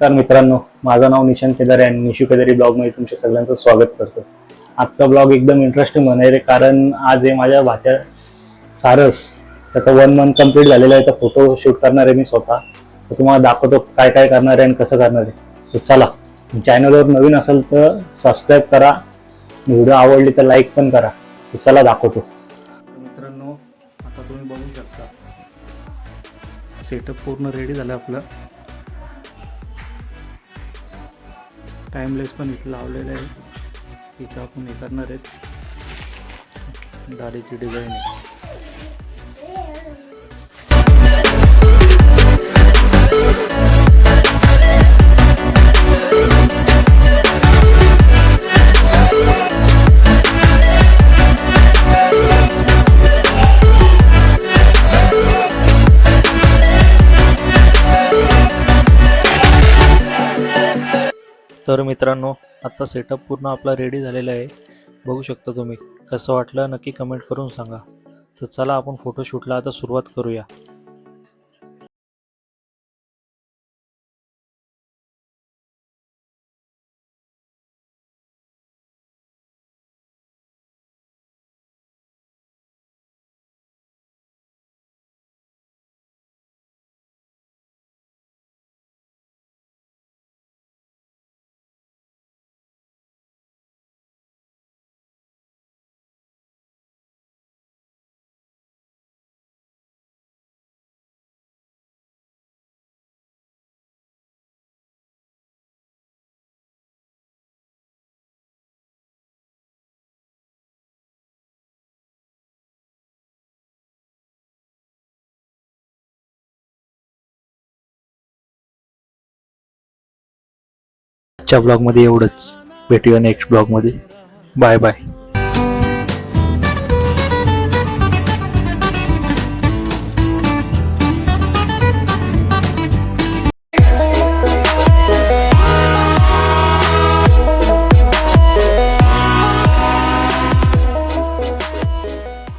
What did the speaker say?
नमस्कार मित्रांनो माझं नाव निशांत केदारे आणि निशू केदारी ब्लॉगमध्ये तुमच्या सगळ्यांचं स्वागत करतो. आजचा ब्लॉग एकदम इंटरेस्टिंग होणार आहे कारण आज आहे माझ्या भाच्या सारस त्याचा वन मंथ कंप्लीट झालेला आहे तर फोटो शूट करणार आहे मी स्वतः. तर तुम्हाला दाखवतो काय काय करणार आहे आणि कसं करणार आहे. तर चला चॅनलवर नवीन असेल तर सबस्क्राईब करा. व्हिडिओ आवडली तर लाईक पण करा. तर चला दाखवतो. मित्रांनो आता तुम्ही बघू शकता. सेटअप पूर्ण रेडी झालं आपलं. टाइमलेस पण इथं लावलेलं आहे. तिथं आपण हे करणार आहेत. दाढीची डिझाईन आहे. तर मित्रांनो आता सेटअप पूर्ण आपला रेडी झालेला आहे. बघू शकता तुम्ही. कसं वाटलं नक्की कमेंट करून सांगा. तर चला आपण फोटोशूटला आता सुरुवात करूया. आजच्या ब्लॉगमध्ये एवढंच. भेटूया नेक्स्ट ब्लॉगमध्ये बाय बाय